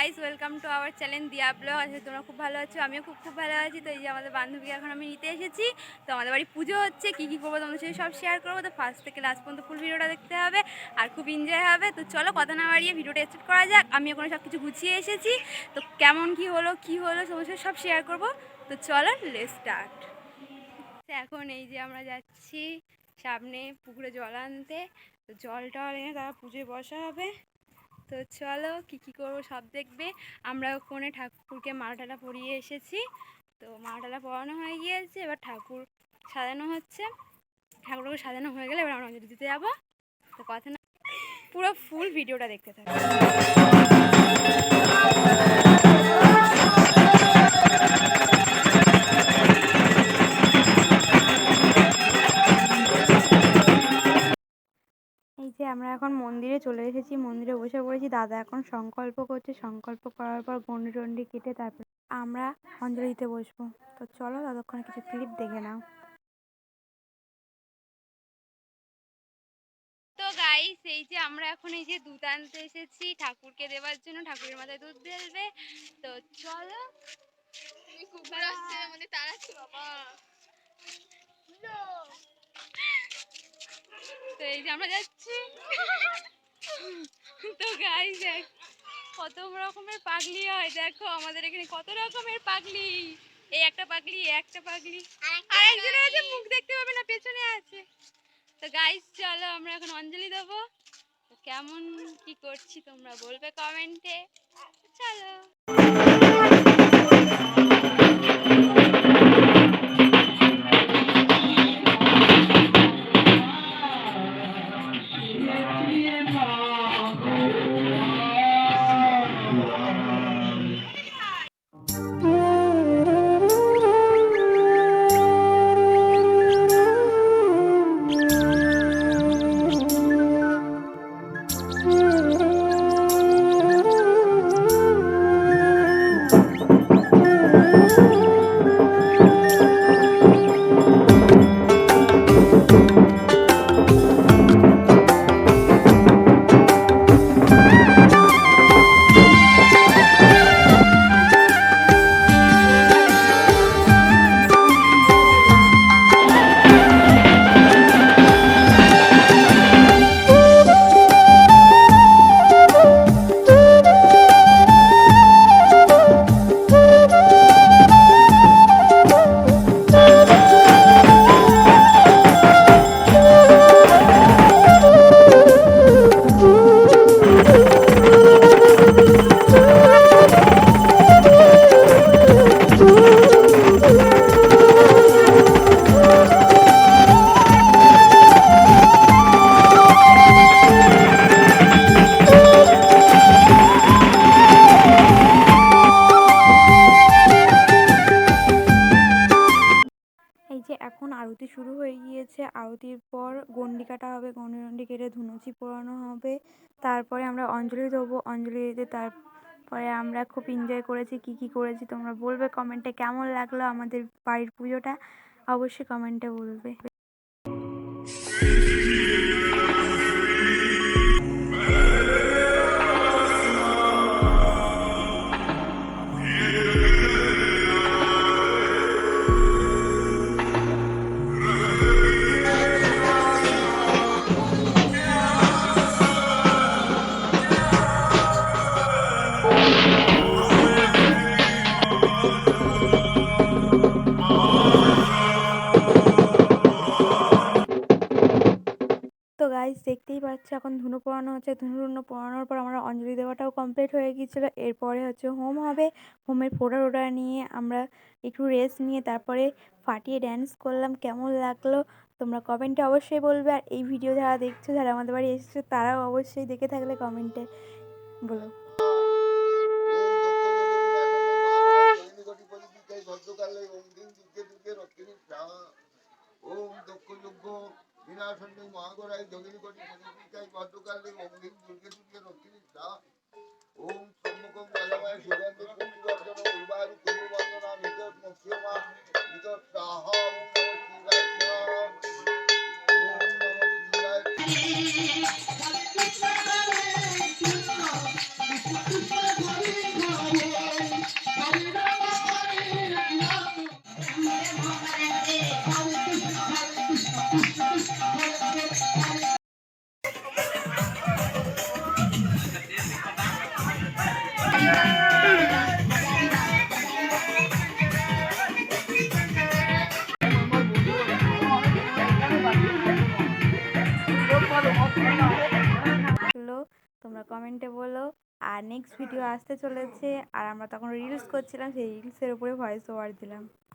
Guys welcome to our channel Diya blog আজকে তোমরা খুব ভালো আছো, আমিও খুব খুব ভালো আছি। তো এই যে আমাদের বান্ধবীকে এখন আমি নিতে এসেছি। তো আমাদের বাড়ি পুজো হচ্ছে, কী কী করব তোমাদের সাথে সব শেয়ার করব। তো ফার্স্ট থেকে লাস্ট পর্যন্ত ফুল ভিডিওটা দেখতে হবে, আর খুব এনজয় হবে। তো চলো কথা না বাড়িয়ে ভিডিওটা স্টার্ট করা যাক। আমি ওখানে সব কিছু গুছিয়ে এসেছি। তো কেমন কি হলো কি হলো সমস্ত সব শেয়ার করব। তো চলো লে স্টার্ট এখন এই যে আমরা যাচ্ছি সামনে পুকুরে জল আনতে। তো জল টল এনে তারা পুজোয় বসা হবে তো চলো কি কি করব সব দেখবে। আমরা ওখানে ঠাকুরকে মালাটালা পরিয়ে এসেছি। তো মালাটালা পরানো হয়ে গিয়েছে, এবার ঠাকুর সাজানো হচ্ছে। ঠাকুরকে সাজানো হয়ে গেলে এবার আমরা অঞ্জলি দিতে যাব। তো কথা না পুরো ফুল ভিডিওটা দেখতে থাকো। যে আমরা এখন মন্দিরে চলে এসেছি মন্দিরে বসে পড়েছি। দাদা এখন সংকল্প করছে সংকল্প করার পর গন্ডি টন্ডি কেটে তারপর আমরা অঞ্জলি দিতে বসবো। তো চলো ততক্ষণে কিছু ক্লিপ দেখে নাও। তো গাইস এই যে আমরা এখন এই যে দুধ আনতে এসেছি ঠাকুরকে দেওয়ার জন্য। ঠাকুরের মাথায় দুধ ঢেলবে। তো চলো। কুকুর আসছে মানে তাড়াচ্ছি বাবা। এই যে আমরা যাচ্ছি। তো গাইস দেখ কত রকমের পাগলি হয় দেখো আমাদের এখানে কত রকমের পাগলি। এই একটা পাগলি একটা পাগলি। আর একজনের আছে মুখ দেখতে পাবে না পেছনে আছে। তো গাইস চলো আমরা এখন অঞ্জলি দেবো। তো কেমন কি করছি তোমরা বলবে কমেন্টে চলো। আরতি শুরু হয়ে গিয়েছে। আরতির পর গন্ডি কাটা হবে গন্ডি গন্ডি কেটে ধুনুচি পোড়ানো হবে। তারপরে আমরা অঞ্জলি দেবো। অঞ্জলি দিতে তারপরে আমরা খুব এনজয় করেছি। কি কি করেছি তোমরা বলবে? কমেন্টে কেমন লাগল আমাদের বাড়ির পুজোটা? অবশ্যই কমেন্টে বলবে। গাইজ দেখতেই পাচ্ছ এখন ধুনু পোড়ানো হচ্ছে। ধুনো ধুনো পড়ানোর পর আমরা অঞ্জলি দেওয়াটাও কমপ্লিট হয়ে গিয়েছিল। এরপরে হচ্ছে হোম হবে। হোমের ফোটা টোটা নিয়ে আমরা একটু রেস্ট নিয়ে তারপরে ফাটিয়ে ড্যান্স করলাম। কেমন লাগল তোমরা কমেন্টে অবশ্যই বলবে। আর এই ভিডিও যারা দেখছ, যারা আমাদের বাড়ি এসেছ, তারাও অবশ্যই দেখে থাকলে কমেন্টে বলো। মহাগরাই যোগিনী কোটি পরিচিতাই ভদ্রকালে ওম দুর্গে দুর্গে রক্ষিণী স্বাহা ওম সম্মুখম গজময় সুগন্ধি পুণ্যবর্জন উর্বারু কুরু বন্দনা মুখ্যমা মিতর স্বাহা, ওম নমঃ শিবায়। ওম নমঃ শিবায়। তোমরা কমেন্টে বলো, আর নেক্সট ভিডিও আসতে চলেছে, আর আমরা তখন রিলস করছিলাম, সেই রিলসের উপরে ভয়েস ওভার দিলাম।